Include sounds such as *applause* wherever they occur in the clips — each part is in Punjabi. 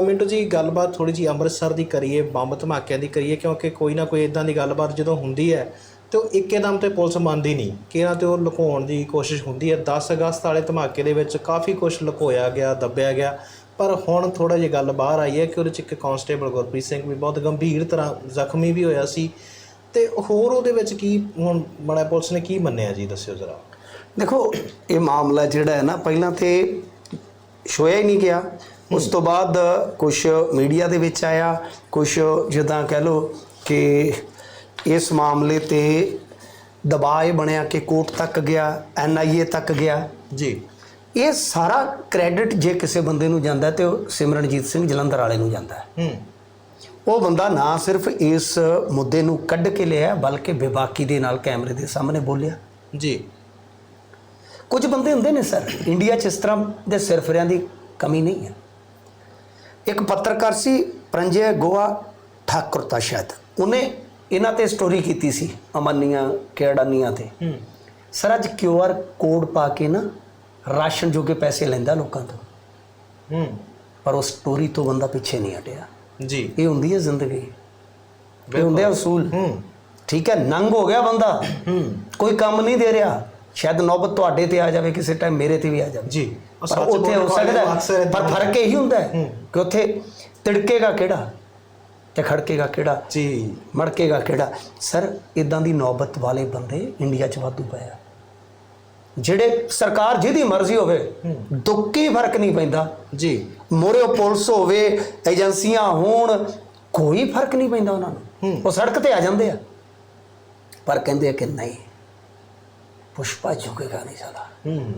ਮਿੰਟੂ ਜੀ, ਗੱਲਬਾਤ ਥੋੜੀ ਜੀ ਅੰਮ੍ਰਿਤਸਰ ਦੀ ਕਰੀਏ, ਬੰਬ ਧਮਾਕਿਆਂ ਦੀ ਕਰੀਏ, ਕਿਉਂਕਿ ਕੋਈ ਨਾ ਕੋਈ ਇਦਾਂ ਦੀ ਗੱਲਬਾਤ ਜਦੋਂ ਹੁੰਦੀ ਹੈ, ਤੇ ਉਹ ਇੱਕੇਦਮ ਤੇ ਪੁਲਿਸ ਮੰਨਦੀ ਨਹੀਂ। ਕਿਹਨਾਂ ਤੇ ਉਹ ਲੁਕਾਉਣ ਦੀ ਕੋਸ਼ਿਸ਼ ਹੁੰਦੀ ਹੈ। 10 ਅਗਸਤ ਵਾਲੇ ਧਮਾਕੇ ਦੇ ਵਿੱਚ ਕਾਫੀ ਕੁਝ ਲੁਕੋਇਆ ਗਿਆ, ਦੱਬਿਆ ਗਿਆ। ਪਰ ਹੁਣ ਥੋੜਾ ਜਿਹਾ ਗੱਲ ਬਾਹਰ ਆਈ ਹੈ ਕਿ ਉਹਦੇ ਚ ਇੱਕ ਕਾਂਸਟੇਬਲ ਗੁਰਪ੍ਰੀਤ ਸਿੰਘ ਵੀ ਬਹੁਤ ਗੰਭੀਰ ਤਰ੍ਹਾਂ ਜ਼ਖਮੀ ਵੀ ਹੋਇਆ ਸੀ। ਤੇ ਹੋਰ ਉਹਦੇ ਵਿੱਚ ਕੀ ਹੁਣ ਬੜਾ ਪੁਲਿਸ ਨੇ ਕੀ ਮੰਨਿਆ ਜੀ? ਦੱਸਿਓ ਜ਼ਰਾ। ਦੇਖੋ, ਇਹ ਮਾਮਲਾ ਜਿਹੜਾ ਹੈ ਨਾ, ਪਹਿਲਾਂ ਤੇ ਛੋਇਆ ਹੀ ਨਹੀਂ ਗਿਆ। ਉਸ ਤੋਂ ਬਾਅਦ ਕੁਝ ਮੀਡੀਆ ਦੇ ਵਿੱਚ ਆਇਆ ਕੁਝ ਜਿੱਦਾਂ ਕਹਿ ਲੋ ਕਿ ਇਸ ਮਾਮਲੇ ਤੇ ਦਬਾਅ ਇਹ ਬਣਿਆ ਕਿ ਕੋਰਟ ਤੱਕ ਗਿਆ ਐਨਆਈਏ ਤੱਕ ਗਿਆ। ਜੀ। ਇਹ ਸਾਰਾ ਕ੍ਰੈਡਿਟ ਜੇ ਕਿਸੇ ਬੰਦੇ ਨੂੰ ਜਾਂਦਾ ਤੇ ਉਹ ਸਿਮਰਨਜੀਤ ਸਿੰਘ ਜਲੰਧਰ ਵਾਲੇ ਨੂੰ ਜਾਂਦਾ। ਹੈ ਹੂੰ। ਉਹ ਬੰਦਾ ਨਾ ਸਿਰਫ ਇਸ ਮੁੱਦੇ ਨੂੰ ਕੱਢ ਕੇ ਲਿਆ ਬਲਕਿ ਬੇਬਾਕੀ ਦੇ ਨਾਲ ਕੈਮਰੇ ਦੇ ਸਾਹਮਣੇ ਬੋਲਿਆ। ਜੀ। ਕੁਝ ਬੰਦੇ ਹੁੰਦੇ ਨੇ ਸਰ ਇੰਡੀਆ 'ਚ ਇਸ ਤਰ੍ਹਾਂ ਦੇ ਸਿਰਫਰਿਆਂ ਦੀ ਕਮੀ ਨਹੀਂ ਹੈ। ਇੱਕ ਪੱਤਰਕਾਰ ਸੀ ਪ੍ਰੰਜੇ ਗੋਆ ਠਾਕੁਰ ਤਾਂ ਸ਼ਾਇਦ। ਉਹਨੇ ਇਹਨਾਂ ਤੇ ਸਟੋਰੀ ਕੀਤੀ ਸੀ ਅਮਨੀਆਂ ਕਿਹੜਾਨੀਆਂ ਤੇ। ਸਰ ਅੱਜ ਕਿਊਆਰ ਕੋਡ ਪਾ ਕੇ ਨਾ ਰਾਸ਼ਨ ਜੋਗੇ ਪੈਸੇ ਲੈਂਦਾ ਲੋਕਾਂ ਤੋਂ। ਹੂੰ। ਪਰ ਉਹ ਸਟੋਰੀ ਤੋਂ ਬੰਦਾ ਪਿੱਛੇ ਨਹੀਂ ਹਟਿਆ। ਜੀ। ਇਹ ਹੁੰਦੀ ਹੈ ਜ਼ਿੰਦਗੀ। ਇਹ ਹੁੰਦੇ ਆ ਉਸੂਲ ਹੂੰ। ਠੀਕ ਹੈ ਨੰਗ ਹੋ ਗਿਆ ਬੰਦਾ। ਹੂੰ। ਕੋਈ ਕੰਮ ਨਹੀਂ ਦੇ ਰਿਹਾ। ਸ਼ਾਇਦ ਨੌਬਤ ਤੁਹਾਡੇ ਤੇ ਆ ਜਾਵੇ ਕਿਸੇ ਟਾਈਮ ਮੇਰੇ ਤੇ ਵੀ ਆ ਜਾਵੇ। ਜੀ। ਪਰ ਉੱਥੇ ਹੋ ਸਕਦਾ ਪਰ ਫ਼ਰਕ ਇਹੀ ਹੁੰਦਾ ਹੈ। ਕਿ ਉੱਥੇ ਤਿੜਕੇਗਾ ਕਿਹੜਾ ਤੇ ਖੜਕੇਗਾ ਕਿਹੜਾ ਜੀ। ਮੜਕੇਗਾ ਕਿਹੜਾ। ਸਰ ਇਦਾਂ ਦੀ ਨੌਬਤ ਵਾਲੇ ਬੰਦੇ ਇੰਡੀਆ 'ਚ ਵਾਧੂ ਪਏ ਆ। ਜਿਹੜੇ ਸਰਕਾਰ ਜਿਹਦੀ ਮਰਜ਼ੀ ਹੋਵੇ ਦੁੱਕੀ ਫ਼ਰਕ ਨਹੀਂ ਪੈਂਦਾ। ਜੀ। ਮੋਰੇ ਪੁਲਿਸ ਹੋਵੇ ਏਜੰਸੀਆਂ ਹੋਣ ਕੋਈ ਫ਼ਰਕ ਨਹੀਂ ਪੈਂਦਾ ਉਹਨਾਂ ਨੂੰ। ਉਹ ਸੜਕ ਤੇ ਆ ਜਾਂਦੇ ਆ। ਪਰ ਕਹਿੰਦੇ ਆ ਕਿ ਨਹੀਂ ਪੁਸ਼ਪਾ ਝੁਕੇਗਾ ਨਹੀਂ ਸਾਲਾ ਹੂੰ।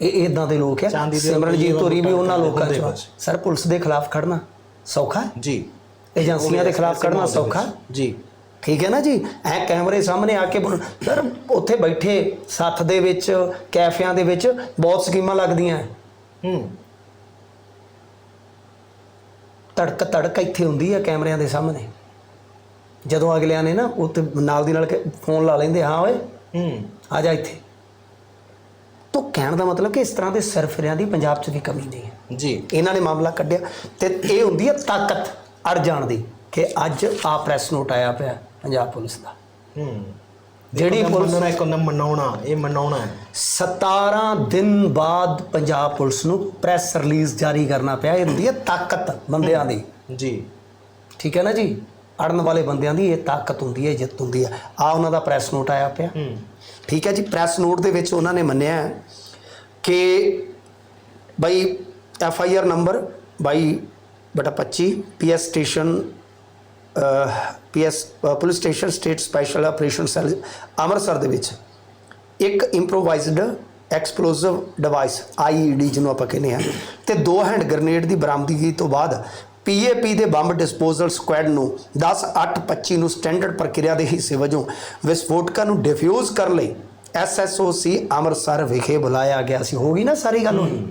ਇਹ ਇਦਾਂ ਦੇ ਲੋਕ ਆ। ਸਿਮਰਨਜੀਤ ਹੋਰੀ ਵੀ ਉਹਨਾਂ ਲੋਕਾਂ ਚੋਂ। ਸਰ ਪੁਲਿਸ ਦੇ ਖਿਲਾਫ ਖੜਨਾ ਸੌਖਾ? ਜੀ। ਏਜੰਸੀਆਂ ਦੇ ਖਿਲਾਫ ਖੜਨਾ ਸੌਖਾ? ਜੀ। ਠੀਕ ਹੈ ਨਾ ਜੀ? ਐ ਕੈਮਰੇ ਸਾਹਮਣੇ ਆ ਕੇ ਸਰ ਉੱਥੇ ਬੈਠੇ ਸੱਥ ਦੇ ਵਿੱਚ ਕੈਫਿਆਂ ਦੇ ਵਿੱਚ ਬਹੁਤ ਸਕੀਮਾਂ ਲੱਗਦੀਆਂ। ਹੈ। ਧੜਕ ਧੜਕ ਇੱਥੇ ਹੁੰਦੀ ਹੈ ਕੈਮਰਿਆਂ ਦੇ ਸਾਹਮਣੇ। ਜਦੋਂ ਅਗਲਿਆਂ ਨੇ ਨਾ ਉੱਥੇ ਨਾਲ ਦੀ ਨਾਲ ਫੋਨ ਲਾ ਲੈਂਦੇ ਹਾਂ ਓਏ। ਹੂੰ। ਆ ਜਾ ਇੱਥੇ। ਤੋਂ ਕਹਿਣ ਦਾ ਮਤਲਬ ਕਿ ਇਸ ਤਰ੍ਹਾਂ ਦੇ ਸਰਫਰਿਆਂ ਦੀ ਪੰਜਾਬ 'ਚ ਵੀ ਕਮੀ ਨਹੀਂ ਹੈ। ਜੀ। ਇਹਨਾਂ ਨੇ ਮਾਮਲਾ ਕੱਢਿਆ ਤੇ ਇਹ ਹੁੰਦੀ ਹੈ ਤਾਕਤ ਅੜ ਜਾਣ ਦੀ ਕਿ ਅੱਜ ਆ ਪ੍ਰੈਸ ਨੋਟ ਆਇਆ ਪਿਆ ਪੰਜਾਬ ਪੁਲਿਸ ਦਾ। ਹੂੰ। ਜਿਹੜੀ ਪੁਲਿਸ ਮੰਨਣਾ ਇੱਕ ਹੁੰਦਾ ਮਨਾਉਣਾ ਇਹ ਮਨਾਉਣਾ ਹੈ। 17 ਦਿਨ ਬਾਅਦ ਪੰਜਾਬ ਪੁਲਿਸ ਨੂੰ ਪ੍ਰੈਸ ਰਿਲੀਜ਼ ਜਾਰੀ ਕਰਨਾ ਪਿਆ। ਇਹ ਹੁੰਦੀ ਹੈ ਤਾਕਤ ਬੰਦਿਆਂ ਦੀ। ਜੀ। ਠੀਕ ਹੈ ਨਾ ਜੀ? ਅੜਨ ਵਾਲੇ ਬੰਦਿਆਂ ਦੀ ਇਹ ਤਾਕਤ ਹੁੰਦੀ ਹੈ ਜਿੱਤ ਹੁੰਦੀ ਹੈ। ਆ ਉਹਨਾਂ ਦਾ ਪ੍ਰੈਸ ਨੋਟ ਆਇਆ ਪਿਆ। ਠੀਕ ਹੈ ਜੀ ਪ੍ਰੈਸ ਨੋਟ ਦੇ ਵਿੱਚ ਉਹਨਾਂ ਨੇ ਮੰਨਿਆ ਕਿ ਬਈ ਐਫ ਆਈ ਆਰ ਨੰਬਰ 22 ਬਟਾ 25 PS station PS police station state special operation cell Amritsar ਦੇ ਵਿੱਚ ਇੱਕ ਇੰਪਰੋਵਾਈਜ਼ਡ ਐਕਸਪਲੋਸਿਵ ਡਿਵਾਈਸ ਆਈਈਡੀ ਜਿਹਨੂੰ ਆਪਾਂ ਕਹਿੰਦੇ ਆ ਤੇ ਦੋ ਹੈਂਡ ਗ੍ਰਨੇਡ ਦੀ ਬਰਾਮਦਗੀ ਤੋਂ ਬਾਅਦ ਪੀਏਪੀ ਦੇ ਬੰਬ ਡਿਸਪੋਜ਼ਲ ਸਕੁਐਡ ਨੂੰ 10/8/25 ਨੂੰ ਸਟੈਂਡਰਡ ਪ੍ਰਕਿਰਿਆ ਦੇ ਹਿੱਸੇ ਵਜੋਂ ਵਿਸਫੋਟਕਾਂ ਨੂੰ ਡਿਫਿਊਜ਼ ਕਰਨ ਲਈ ਐਸਐਸਓਸੀ ਅੰਮ੍ਰਿਤਸਰ ਵਿਖੇ ਬੁਲਾਇਆ ਗਿਆ ਸੀ। ਹੋ ਗਈ ਨਾ ਸਾਰੀ ਗੱਲ ਹੋਈ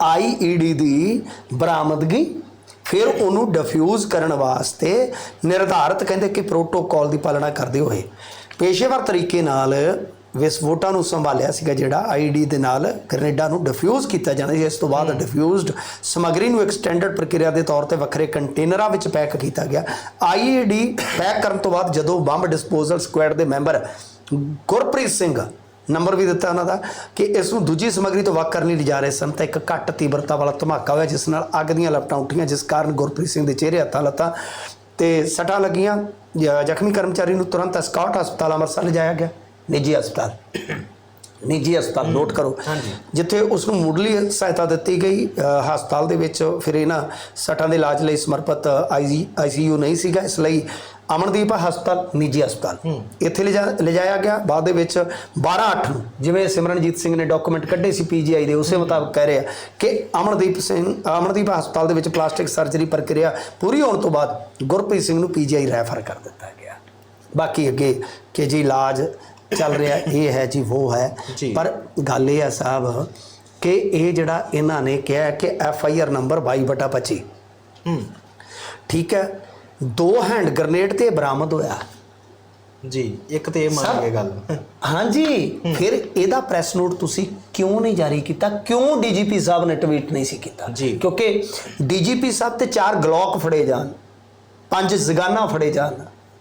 ਆਈਈਡੀ ਦੀ ਬਰਾਮਦਗੀ, ਫਿਰ ਉਹਨੂੰ ਡਿਫਿਊਜ਼ ਕਰਨ ਵਾਸਤੇ ਨਿਰਧਾਰਤ ਕਹਿੰਦੇ ਕਿ ਪ੍ਰੋਟੋਕਾਲ ਦੀ ਪਾਲਣਾ ਕਰਦੇ ਹੋਏ। ਪੇਸ਼ੇਵਰ ਤਰੀਕੇ ਨਾਲ ਵਿਸਫੋਟਾਂ ਨੂੰ ਸੰਭਾਲਿਆ ਸੀਗਾ ਜਿਹੜਾ ਆਈਡੀ ਦੇ ਨਾਲ ਗ੍ਰੇਨੇਡਾਂ ਨੂੰ ਡਿਫਿਊਜ਼ ਕੀਤਾ ਜਾਂਦਾ ਸੀ। ਇਸ ਤੋਂ ਬਾਅਦ ਡਿਫਿਊਜ਼ਡ ਸਮੱਗਰੀ ਨੂੰ ਇੱਕ ਸਟੈਂਡਰਡ ਪ੍ਰਕਿਰਿਆ ਦੇ ਤੌਰ ਤੇ ਵੱਖਰੇ ਕੰਟੇਨਰਾਂ ਵਿੱਚ ਪੈਕ ਕੀਤਾ ਗਿਆ। ਆਈਈਡੀ ਪੈਕ ਕਰਨ ਤੋਂ ਬਾਅਦ ਜਦੋਂ ਬੰਬ ਡਿਸਪੋਜ਼ਲ ਸਕੁਐਡ ਦੇ ਮੈਂਬਰ ਗੁਰਪ੍ਰੀਤ ਸਿੰਘ ਨੰਬਰ ਵੀ ਦਿੱਤਾ ਉਹਨਾਂ ਦਾ ਕਿ ਇਸ ਨੂੰ ਦੂਜੀ ਸਮੱਗਰੀ ਤੋਂ ਵੱਖ ਕਰਨ ਲਈ ਲਿਜਾ ਰਹੇ ਸਨ ਤਾਂ ਇੱਕ ਘੱਟ ਤੀਬਰਤਾ ਵਾਲਾ ਧਮਾਕਾ ਹੋਇਆ ਜਿਸ ਨਾਲ ਅੱਗ ਦੀਆਂ ਲਪਟਾਂ ਉੱਠੀਆਂ ਜਿਸ ਕਾਰਨ ਗੁਰਪ੍ਰੀਤ ਸਿੰਘ ਦੇ ਚਿਹਰੇ ਹੱਥਾਂ ਲੱਤਾਂ ਤੇ ਸੱਟਾਂ ਲੱਗੀਆਂ। ਜ- ਜ਼ਖਮੀ ਕਰਮਚਾਰੀ ਨੂੰ ਤੁਰੰਤ ਸਕਾਟ ਹਸਪਤਾਲ ਅੰਮ੍ਰਿਤਸਰ ਲਿਜਾਇਆ ਗਿਆ। ਨਿੱਜੀ ਹਸਪਤਾਲ। ਨਿੱਜੀ ਹਸਪਤਾਲ ਨੋਟ ਕਰੋ। ਜਿੱਥੇ ਉਸ ਨੂੰ ਮੁੱਢਲੀ ਸਹਾਇਤਾ ਦਿੱਤੀ ਗਈ ਹਸਪਤਾਲ ਦੇ ਵਿੱਚ ਫਿਰ ਇਹਨਾਂ ਸੱਟਾਂ ਦੇ ਇਲਾਜ ਲਈ ਸਮਰਪਿਤ ਆਈਸੀਯੂ ਨਹੀਂ ਸੀਗਾ। ਇਸ ਲਈ ਅਮਨਦੀਪ ਹਸਪਤਾਲ ਨਿੱਜੀ ਹਸਪਤਾਲ। ਇੱਥੇ ਲਿਜਾ ਲਿਜਾਇਆ ਗਿਆ। ਬਾਅਦ ਦੇ ਵਿੱਚ 12/8 ਨੂੰ ਜਿਵੇਂ ਸਿਮਰਨਜੀਤ ਸਿੰਘ ਨੇ ਡਾਕੂਮੈਂਟ ਕੱਢੇ ਸੀ ਪੀਜੀਆਈ ਦੇ ਉਸੇ ਮੁਤਾਬਕ ਕਹਿ ਰਹੇ ਕਿ ਅਮਨਦੀਪ ਸਿੰਘ ਅਮਨਦੀਪ ਹਸਪਤਾਲ ਦੇ ਵਿੱਚ ਪਲਾਸਟਿਕ ਸਰਜਰੀ ਪ੍ਰਕਿਰਿਆ ਪੂਰੀ ਹੋਣ ਤੋਂ ਬਾਅਦ ਗੁਰਪ੍ਰੀਤ ਸਿੰਘ ਨੂੰ ਪੀਜੀਆਈ ਰੈਫਰ ਕਰ ਦਿੱਤਾ ਗਿਆ। ਬਾਕੀ ਅੱਗੇ ਕਿ ਜੀ ਇਲਾਜ ਚੱਲ ਰਿਹਾ ਇਹ ਹੈ ਜੀ ਉਹ ਹੈ। ਪਰ ਗੱਲ ਇਹ ਹੈ ਸਾਹਿਬ ਕਿ ਇਹ ਜਿਹੜਾ ਇਹਨਾਂ ਨੇ ਕਿਹਾ ਕਿ ਐਫ ਆਈ ਆਰ ਨੰਬਰ 22/25 ਹੂੰ। ਠੀਕ ਹੈ? ਦੋ ਹੈਂਡ ਗ੍ਰਨੇਡ ਤੇ ਬਰਾਮਦ ਹੋਇਆ। ਜੀ ਇੱਕ ਤੇ ਇਹ ਮੰਨ ਗਏ ਗੱਲ। ਹਾਂਜੀ ਫਿਰ ਇਹਦਾ ਪ੍ਰੈਸ ਨੋਟ ਤੁਸੀਂ ਕਿਉਂ ਨਹੀਂ ਜਾਰੀ ਕੀਤਾ? ਕਿਉਂ ਡੀਜੀਪੀ ਸਾਹਿਬ ਨੇ ਟਵੀਟ ਨਹੀਂ ਸੀ ਕੀਤਾ? ਜੀ। ਕਿਉਂਕਿ ਡੀਜੀਪੀ ਸਾਹਿਬ ਤੇ ਚਾਰ ਗਲੋਕ ਫੜੇ ਜਾਣ ਪੰਜ ਜ਼ਗਾਨਾ ਫੜੇ ਜਾਣ।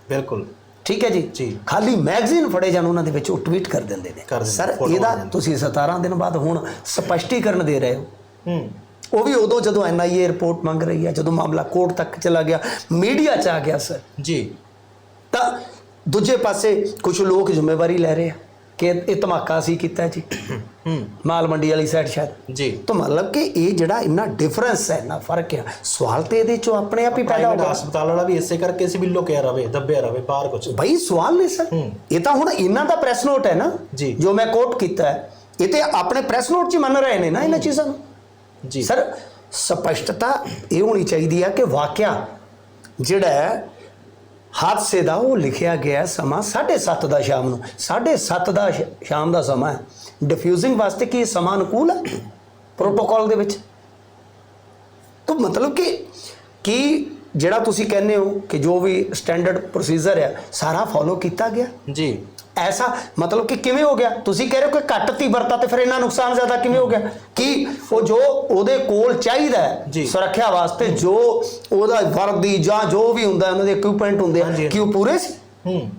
ਬਿਲਕੁਲ। ਠੀਕ ਹੈ ਜੀ? ਜੀ। ਖਾਲੀ ਮੈਗਜ਼ੀਨ ਫੜੇ ਜਾਣ ਉਹਨਾਂ ਦੇ ਵਿੱਚ ਉਹ ਟਵੀਟ ਕਰ ਦਿੰਦੇ ਨੇ। ਸਰ ਇਹਦਾ। ਤੁਸੀਂ 17 ਦਿਨ ਬਾਅਦ ਹੁਣ ਸਪਸ਼ਟੀਕਰਨ ਦੇ ਰਹੇ ਹੋ। ਹੂੰ। ਉਹ ਵੀ ਉਦੋਂ ਜਦੋਂ ਐਨਆਈਏ ਰਿਪੋਰਟ ਮੰਗ ਰਹੀ ਹੈ ਜਦੋਂ ਮਾਮਲਾ ਕੋਰਟ ਤੱਕ ਚਲਾ ਗਿਆ ਮੀਡੀਆ 'ਚ ਆ ਗਿਆ ਸਰ। ਜੀ। ਤਾਂ ਦੂਜੇ ਪਾਸੇ ਕੁਝ ਲੋਕ ਜ਼ਿੰਮੇਵਾਰੀ ਲੈ ਰਹੇ ਆ। ਕਿ ਇਹ ਧਮਾਕਾ ਸੀ ਕੀਤਾ ਜੀ। ਹੂੰ। ਮਾਲ ਮੰਡੀ ਵਾਲੀ ਸਾਈਡ ਸ਼ਾਇਦ। ਜੀ। ਤਾਂ ਮਤਲਬ ਕਿ ਇਹ ਜਿਹੜਾ ਇੰਨਾ ਡਿਫਰੈਂਸ ਹੈ ਇੰਨਾ ਫ਼ਰਕ ਹੈ ਸਵਾਲ ਤੇ ਇਹਦੇ ਚੋਂ ਆਪਣੇ ਆਪ ਹੀ ਪੈਦਾ ਹੋਗਾ ਹਸਪਤਾਲ ਵਾਲਾ ਵੀ ਇਸੇ ਕਰਕੇ ਸੀ ਵੀ ਲੁਕਿਆ ਰਵੇ ਦੱਬਿਆ ਰਵੇ ਬਾਹਰ ਕੁਝ ਬਈ ਸਵਾਲ ਨਹੀਂ ਸਰ। ਇਹ ਤਾਂ ਹੁਣ ਇਹਨਾਂ ਦਾ ਪ੍ਰੈਸ ਨੋਟ ਹੈ ਨਾ। ਜੀ। ਜੋ ਮੈਂ ਕੋਟ ਕੀਤਾ ਹੈ ਇਹ ਤੇ ਆਪਣੇ ਪ੍ਰੈਸ ਨੋਟ 'ਚ ਮੰਨ ਰਹੇ ਨੇ ਨਾ ਇਹਨਾਂ ਚੀਜ਼ਾਂ ਨੂੰ। ਜੀ। ਸਰ ਸਪਸ਼ਟਤਾ ਇਹ ਹੋਣੀ ਚਾਹੀਦੀ ਹੈ ਕਿ ਵਾਕਿਆ ਜਿਹੜਾ ਹਾਦਸੇ ਦਾ ਉਹ ਲਿਖਿਆ ਗਿਆ ਹੈ ਸਮਾਂ 7:30 ਦਾ ਸ਼ਾਮ ਨੂੰ। 7:30 ਦਾ ਸ਼- ਸ਼ਾਮ ਦਾ ਸਮਾਂ ਹੈ। ਡਿਫਿਊਜ਼ਿੰਗ ਵਾਸਤੇ ਕੀ ਸਮਾਂ ਅਨੁਕੂਲ ਹੈ? ਪ੍ਰੋਟੋਕਾਲ ਦੇ ਵਿੱਚ। ਤਾਂ ਮਤਲਬ ਕਿ, ਕੀ ਜਿਹੜਾ ਤੁਸੀਂ ਕਹਿੰਦੇ ਹੋ ਕਿ ਜੋ ਵੀ ਸਟੈਂਡਰਡ ਪ੍ਰੋਸੀਜਰ ਹੈ, ਸਾਰਾ ਫੋਲੋ ਕੀਤਾ ਗਿਆ? ਜੀ। ਐਸਾ ਮਤਲਬ ਕਿ ਕਿਵੇਂ ਹੋ ਗਿਆ? ਤੁਸੀਂ ਕਹਿ ਰਹੇ ਹੋ ਕਿ ਘੱਟ ਤੀਬਰਤਾ ਤੇ ਫਿਰ ਇੰਨਾ ਨੁਕਸਾਨ ਜ਼ਿਆਦਾ ਕਿਵੇਂ ਹੋ ਗਿਆ? ਕਿ ਉਹ ਜੋ ਉਹਦੇ ਕੋਲ ਚਾਹੀਦਾ ਹੈ। ਸੁਰੱਖਿਆ ਵਾਸਤੇ ਜੋ ਉਹਦਾ ਵਰਦੀ ਜਾਂ ਜੋ ਵੀ ਹੁੰਦਾ ਉਹਨਾਂ ਦੇ ਇਕਵਿਪਮੈਂਟ ਹੁੰਦੇ ਆ ਕਿ ਉਹ ਪੂਰੇ ਸੀ? ਹੂੰ।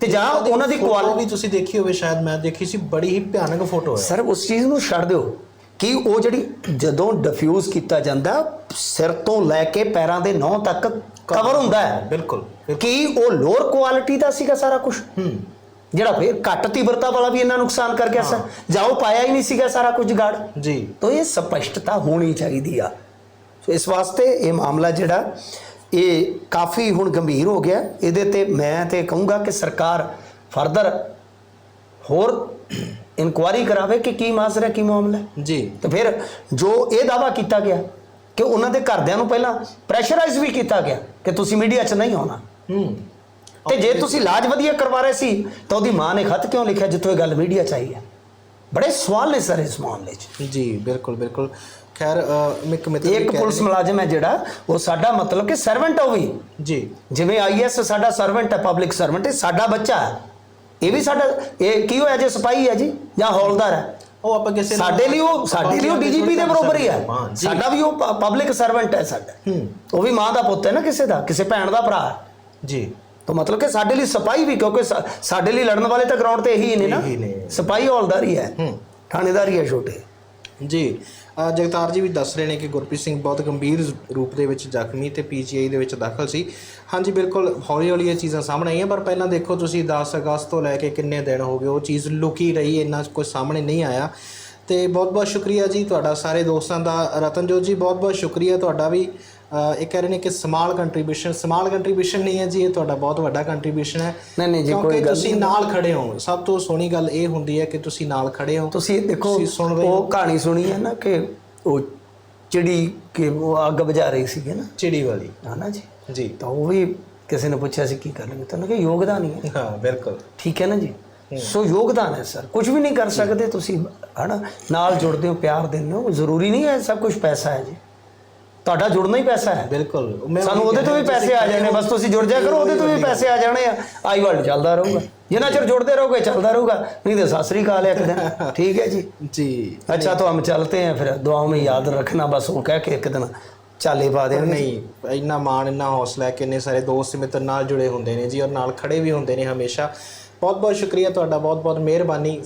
ਤੇ ਜਾਂ ਉਹਨਾਂ ਦੀ ਕੁਆਲਿਟੀ ਤੁਸੀਂ ਦੇਖੀ ਹੋਵੇ ਸ਼ਾਇਦ ਮੈਂ ਦੇਖੀ ਸੀ ਬੜੀ ਹੀ ਭਿਆਨਕ ਫੋਟੋ ਹੈ। ਸਰ ਉਸ ਚੀਜ਼ ਨੂੰ ਛੱਡ ਦਿਓ ਕਿ ਉਹ ਜਿਹੜੀ ਜਦੋਂ ਡਿਫਿਊਜ਼ ਕੀਤਾ ਜਾਂਦਾ ਸਿਰ ਤੋਂ ਲੈ ਕੇ ਪੈਰਾਂ ਦੇ ਨਹੁੰ ਤੱਕ ਕਵਰ ਹੁੰਦਾ ਹੈ। ਬਿਲਕੁਲ। ਕੀ ਉਹ ਲੋਅਰ ਕੁਆਲਿਟੀ ਦਾ ਸੀਗਾ ਸਾਰਾ ਕੁਝ ਹੂੰ। ਜਿਹੜਾ ਫਿਰ ਘੱਟ ਤੀਬਰਤਾ ਵਾਲਾ ਵੀ ਇੰਨਾ ਨੁਕਸਾਨ ਕਰ ਗਿਆ ਸਰ ਜਾਂ ਉਹ ਪਾਇਆ ਹੀ ਨਹੀਂ ਸੀਗਾ ਸਾਰਾ ਕੁਝ ਗਾੜ। ਜੀ। ਤਾਂ ਇਹ ਸਪਸ਼ਟਤਾ ਹੋਣੀ ਚਾਹੀਦੀ ਆ। ਸੋ ਇਸ ਵਾਸਤੇ ਇਹ ਮਾਮਲਾ ਜਿਹੜਾ ਇਹ ਕਾਫੀ ਹੁਣ ਗੰਭੀਰ ਹੋ ਗਿਆ। ਇਹਦੇ ਤੇ ਮੈਂ ਤੇ ਕਹੂੰਗਾ ਕਿ ਸਰਕਾਰ ਫਰਦਰ ਹੋਰ ਇਨਕੁਆਰੀ ਕਰਾਵੇ ਕਿ ਕੀ ਮਾਜ਼ਰਾ ਕੀ ਮਾਮਲਾ। ਜੀ। ਤੇ ਫਿਰ ਜੋ ਇਹ ਦਾਵਾ ਕੀਤਾ ਗਿਆ ਕਿ ਉਹਨਾਂ ਦੇ ਘਰਦਿਆਂ ਨੂੰ ਪਹਿਲਾਂ ਪ੍ਰੈਸ਼ਰਾਈਜ਼ ਵੀ ਕੀਤਾ ਗਿਆ ਕਿ ਤੁਸੀਂ ਮੀਡੀਆ 'ਚ ਨਹੀਂ ਆਉਣਾ। ਹੂੰ। ਤੇ ਜੇ ਤੁਸੀਂ ਇਲਾਜ ਵਧੀਆ ਕਰਵਾ ਰਹੇ ਸੀ ਤਾਂ ਉਹਦੀ ਮਾਂ ਨੇ ਖਤ ਕਿਉਂ ਲਿਖਿਆ ਜਿੱਥੋਂ ਇਹ ਗੱਲ ਮੀਡੀਆ 'ਚ ਆਈ ਹੈ? ਬੜੇ ਸਵਾਲ ਨੇ ਸਰ ਇਸ ਮਾਮਲੇ 'ਚ। ਜੀ ਬਿਲਕੁਲ ਬਿਲਕੁਲ। ਖੈਰ ਮਿਕ ਮਿੱਤਰ ਇੱਕ ਪੁਲਿਸ ਮੁਲਾਜ਼ਮ ਹੈ ਜਿਹੜਾ ਉਹ ਸਾਡਾ ਮਤਲਬ ਕਿ ਸਰਵੈਂਟ ਹੈ ਵੀ। ਜੀ। ਜਿਵੇਂ ਆਈਐਸ ਸਾਡਾ ਸਰਵੈਂਟ ਹੈ ਪਬਲਿਕ ਸਰਵੈਂਟ ਹੈ ਸਾਡਾ ਬੱਚਾ ਹੈ। ਇਹ ਵੀ ਸਾਡਾ ਇਹ ਕੀ ਹੋਇਆ ਜੇ ਸਿਪਾਹੀ ਹੈ ਜੀ ਜਾਂ ਹੌਲਦਾਰ ਹੈ? ਉਹ ਆਪਾਂ ਕਿਸੇ ਸਾਡੇ ਲਈ ਉਹ ਸਾਡੇ ਲਈ ਉਹ ਡੀਜੀਪੀ ਦੇ ਬਰੋਬਰ ਹੀ ਹੈ। ਸਾਡਾ ਵੀ ਉਹ ਪਬਲਿਕ ਸਰਵੈਂਟ ਹੈ ਸਾਡਾ। ਉਹ ਵੀ ਮਾਂ ਦਾ ਪੁੱਤ ਹੈ ਨਾ ਕਿਸੇ ਦਾ ਕਿਸੇ ਭੈਣ ਦਾ ਭਰਾ ਜੀ। ਤਾਂ ਮਤਲਬ ਕਿ ਸਾਡੇ ਲਈ ਸਿਪਾਹੀ ਵੀ ਕਿਉਂਕਿ ਸਾ- ਸਾਡੇ ਲਈ ਲੜਨ ਵਾਲੇ ਤਾਂ ਗਰਾਊਂਡ ਤੇ ਇਹੀ ਨੇ ਨਾ। ਇਹੀ ਨੇ। ਸਿਪਾਹੀ ਹੌਲਦਾਰ ਹੀ ਹੈ। ਹੂੰ। ਥਾਣੇਦਾਰ ਹੀ ਹੈ ਛੋਟੇ। ਜੀ ਅ, ਜਗਤਾਰ ਜੀ ਵੀ ਦੱਸ ਰਹੇ ਨੇ ਕਿ ਗੁਰਪ੍ਰੀਤ ਸਿੰਘ ਬਹੁਤ ਗੰਭੀਰ ਰੂਪ ਦੇ ਵਿੱਚ ਜ਼ਖਮੀ ਤੇ ਪੀਜੀਆਈ ਦੇ ਵਿੱਚ ਦਾਖਲ ਸੀ। ਹਾਂਜੀ ਬਿਲਕੁਲ ਹੌਲੀ ਹੌਲੀ ਇਹ ਚੀਜ਼ਾਂ ਸਾਹਮਣੇ ਆਈਆਂ ਪਰ ਪਹਿਲਾਂ ਦੇਖੋ ਤੁਸੀਂ 10 ਅਗਸਤ ਤੋਂ ਲੈ ਕੇ ਕਿੰਨੇ ਦਿਨ ਹੋ ਗਏ ਉਹ ਚੀਜ਼ ਲੁਕੀ ਰਹੀ ਇੰਨਾ ਕੁਝ ਸਾਹਮਣੇ ਨਹੀਂ ਆਇਆ। ਤੇ ਬਹੁਤ ਬਹੁਤ ਸ਼ੁਕਰੀਆ ਜੀ ਤੁਹਾਡਾ ਸਾਰੇ ਦੋਸਤਾਂ ਦਾ। ਰਤਨਜੋਤ ਜੀ ਬਹੁਤ ਬਹੁਤ ਸ਼ੁਕਰੀਆ ਤੁਹਾਡਾ ਵੀ। ਇਹ ਕਹਿ ਰਹੇ ਨੇ ਕਿ ਸਮਾਲ ਕੰਟਰੀਬਿਊਸ਼ਨ ਸਮਾਲ ਕੰਟਰੀਬਿਊਸ਼ਨ ਨਹੀਂ ਹੈ ਜੀ ਇਹ ਤੁਹਾਡਾ ਬਹੁਤ ਵੱਡਾ ਕੰਟਰੀਬਿਊਸ਼ਨ ਹੈ। ਨਹੀਂ ਨਹੀਂ ਜੀ ਕੋਈ ਗੱਲ ਤੁਸੀਂ ਨਾਲ ਖੜੇ ਹੋ। ਸਭ ਤੋਂ ਸੋਹਣੀ ਗੱਲ ਇਹ ਹੁੰਦੀ ਹੈ ਕਿ ਤੁਸੀਂ ਨਾਲ ਖੜੇ ਹੋ। ਤੁਸੀਂ ਦੇਖੋ ਤੁਸੀਂ ਸੁਣ ਰਹੇ ਹੋ। ਉਹ ਕਹਾਣੀ ਸੁਣੀ ਹੈ ਨਾ ਕਿ ਉਹ ਚਿੜੀ ਕਿ ਉਹ ਅੱਗ ਬੁਝਾ ਰਹੀ ਸੀਗੀ ਨਾ? ਚਿੜੀ ਵਾਲੀ। ਹਨਾ ਜੀ? ਜੀ। ਤਾਂ ਉਹ ਵੀ ਕਿਸੇ ਨੇ ਪੁੱਛਿਆ ਸੀ ਕੀ ਕਰ ਲਗੇ ਤਾਂ ਕਿ ਯੋਗਦਾਨ ਹੀ ਹੈ। ਹਾਂ ਬਿਲਕੁਲ। ਠੀਕ ਹੈ ਨਾ ਜੀ? ਸੋ ਯੋਗਦਾਨ ਹੈ ਸਰ। ਕੁਝ ਵੀ ਨਹੀਂ ਕਰ ਸਕਦੇ ਤੁਸੀਂ ਹਨਾ ਨਾਲ ਜੁੜਦੇ ਹੋ ਪਿਆਰ ਦਿੰਦੇ ਹੋ। ਜ਼ਰੂਰੀ ਨਹੀਂ ਹੈ ਸਭ ਕੁਝ ਪੈਸਾ ਹੈ ਜੀ। ਤੁਹਾਡਾ ਜੁੜਨਾ ਹੀ ਪੈਸਾ ਹੈ। ਬਿਲਕੁਲ। ਸਾਨੂੰ ਉਹਦੇ ਤੋਂ ਵੀ ਪੈਸੇ ਆ ਜਾਣੇ ਬਸ ਤੁਸੀਂ ਜੁੜ ਜਾ ਕਰੋ ਉਹਦੇ ਤੋਂ ਵੀ ਪੈਸੇ ਆ ਜਾਣੇ ਆ। ਆਈ ਵਰਲਡ ਚੱਲਦਾ ਰਹੂਗਾ। ਜਿੰਨਾ ਚਿਰ ਜੁੜਦੇ ਰਹੋਗੇ ਚੱਲਦਾ ਰਹੂਗਾ। ਨਹੀਂ ਤੇ ਸਾਸਰੀ ਕਾਲ ਇੱਕ ਦਿਨ। *laughs* ਠੀਕ ਹੈ ਜੀ। ਜੀ। ਅੱਛਾ ਤਾਂ ਹਮ ਚਲਤੇ हैं ਫਿਰ। ਦੁਆਵਾਂ ਮੇਂ ਯਾਦ ਰੱਖਣਾ ਬਸ ਉਹ ਕਹਿ ਕੇ ਇੱਕ ਦਿਨ ਚਾਲੇ ਪਾ ਦੇ ਨਹੀਂ ਇੰਨਾ ਮਾਣ ਇੰਨਾ ਹੌਸਲਾ ਕਿੰਨੇ ਸਾਰੇ ਦੋਸਤ ਮਿੱਤਰ ਨਾਲ ਜੁੜੇ ਹੁੰਦੇ ਨੇ ਜੀ ਔਰ ਨਾਲ ਖੜੇ ਵੀ ਹੁੰਦੇ ਨੇ ਹਮੇਸ਼ਾ। ਬਹੁਤ ਬਹੁਤ ਸ਼ੁਕਰੀਆ ਤੁਹਾਡਾ ਬਹੁਤ ਬਹੁਤ ਮਿਹਰਬਾਨੀ।